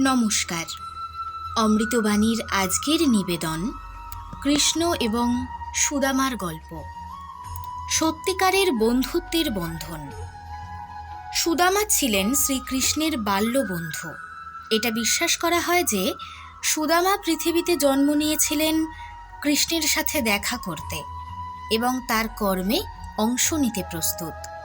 নমস্কার। অমৃতবাণীর আজকের নিবেদন, কৃষ্ণ এবং সুদামার গল্প। সত্যিকারের বন্ধুত্বের বন্ধন। সুদামা ছিলেন শ্রীকৃষ্ণের বাল্য বন্ধু এটা বিশ্বাস করা হয় যে, সুদামা পৃথিবীতে জন্ম নিয়েছিলেন কৃষ্ণের সাথে দেখা করতে এবং তার কর্মে অংশ নিতে প্রস্তুত।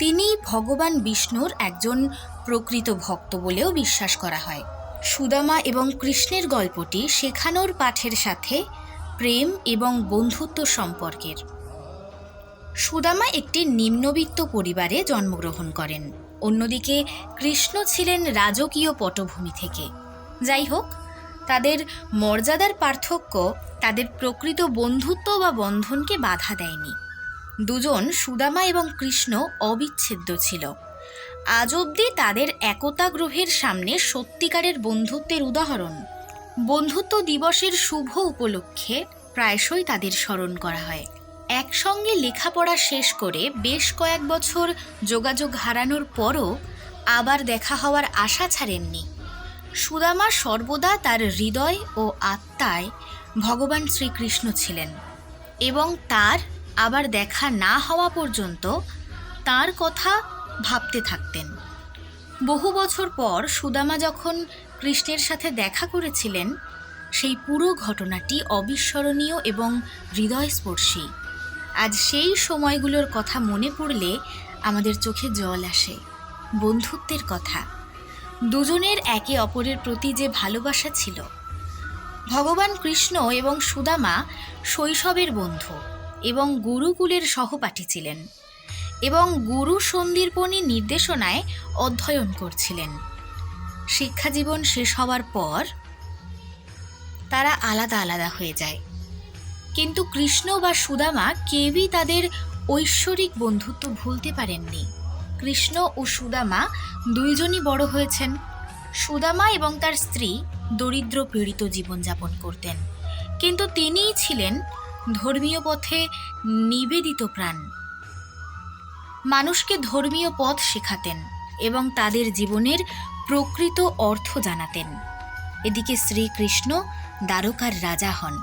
তিনি ভগবান বিষ্ণুর একজন প্রকৃত ভক্ত বলেও বিশ্বাস করা হয়। সুদামা এবং কৃষ্ণের গল্পটি শেখানোর পাঠের সাথে প্রেম এবং বন্ধুত্ব সম্পর্কের। সুদামা একটি নিম্নবিত্ত পরিবারে জন্মগ্রহণ করেন। অন্যদিকে কৃষ্ণ ছিলেন রাজকীয় পটভূমি থেকে। যাই হোক, তাদের মর্যাদার পার্থক্য তাদের প্রকৃত বন্ধুত্ব বা বন্ধনকে বাধা দেয়নি। দুজন সুদামা এবং কৃষ্ণ অবিচ্ছেদ্য ছিল। আজ অবধি তাদের একতা গ্রহের সামনে সত্যিকারের বন্ধুত্বের উদাহরণ। বন্ধুত্ব দিবসের শুভ উপলক্ষে প্রায়শই তাদের স্মরণ করা হয়। একসঙ্গে লেখাপড়া শেষ করে বেশ কয়েক বছর যোগাযোগ হারানোর পরও আবার দেখা হওয়ার আশা ছাড়েননি। সুদামা সর্বদা তার হৃদয় ও আত্মায় ভগবান শ্রীকৃষ্ণ ছিলেন এবং তার আবার দেখা না হওয়া পর্যন্ত তার কথা ভাবতে থাকতেন। বহু বছর পর সুদামা যখন কৃষ্ণের সাথে দেখা করেছিলেন, সেই পুরো ঘটনাটি অবিস্মরণীয় এবং হৃদয়স্পর্শী। আজ সেই সময়গুলোর কথা মনে পড়লে আমাদের চোখে জল আসে। বন্ধুত্বের কথা। দুজনের একে অপরের প্রতি যে ভালোবাসা ছিল। ভগবান কৃষ্ণ এবং সুদামা শৈশবের বন্ধু। এবং গুরুকুলের সহপাঠী ছিলেন এবং গুরু সন্দীর্পণী নির্দেশনায় অধ্যয়ন করছিলেন। শিক্ষাজীবন শেষ হওয়ার পর তারা আলাদা আলাদা হয়ে যায়। কিন্তু কৃষ্ণ বা সুদামা কেউই তাদের ঐশ্বরিক বন্ধুত্ব ভুলতে পারেননি। কৃষ্ণ ও সুদামা দুইজনই বড় হয়েছেন। সুদামা এবং তার স্ত্রী দরিদ্র পীড়িত জীবনযাপন করতেন। কিন্তু তিনিই ছিলেন ধর্মীয় পথে নিবেদিত প্রাণ। মানুষকে ধর্মীয় পথ শেখাতেন এবং তাদের জীবনের প্রকৃত অর্থ জানাতেন। এদিকে শ্রীকৃষ্ণ দ্বারকার রাজা হন।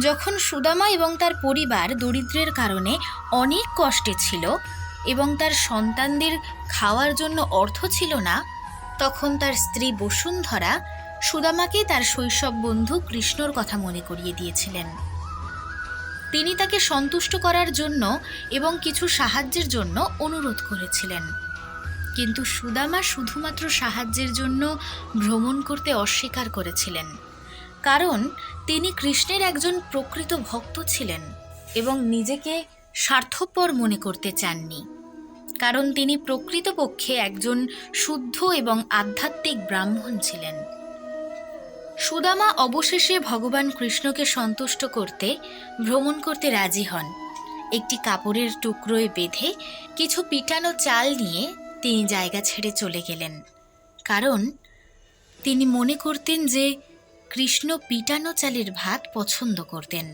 যখন সুদামা এবং তার পরিবার দরিদ্রের কারণে অনেক কষ্টে ছিল এবং তার সন্তানদের খাওয়ার জন্য অর্থ ছিল না, তখন তার স্ত্রী বসুন্ধরা সুদামাকে তার শৈশব বন্ধু কৃষ্ণর কথা মনে করিয়ে দিয়েছিলেন। তিনি তাকে সন্তুষ্ট করার জন্য এবং কিছু সাহায্যের জন্য অনুরোধ করেছিলেন। কিন্তু সুদামা শুধুমাত্র সাহায্যের জন্য ভ্রমণ করতে অস্বীকার করেছিলেন। কারণ তিনি কৃষ্ণের একজন প্রকৃত ভক্ত ছিলেন এবং নিজেকে স্বার্থপর মনে করতে চাননি। কারণ তিনি প্রকৃতপক্ষে একজন শুদ্ধ এবং আধ্যাত্মিক ব্রাহ্মণ ছিলেন। সুদামা অবশেষে ভগবান কৃষ্ণকে সন্তুষ্ট করতে ভ্রমণ করতে রাজি হন। একটি কাপড়ের টুকরোয় বেঁধে কিছু পিটানো চাল নিয়ে তিনি জায়গা ছেড়ে চলে গেলেন। কারণ তিনি মনে করতেন যে কৃষ্ণ পিটানো চালের ভাত পছন্দ করতেন।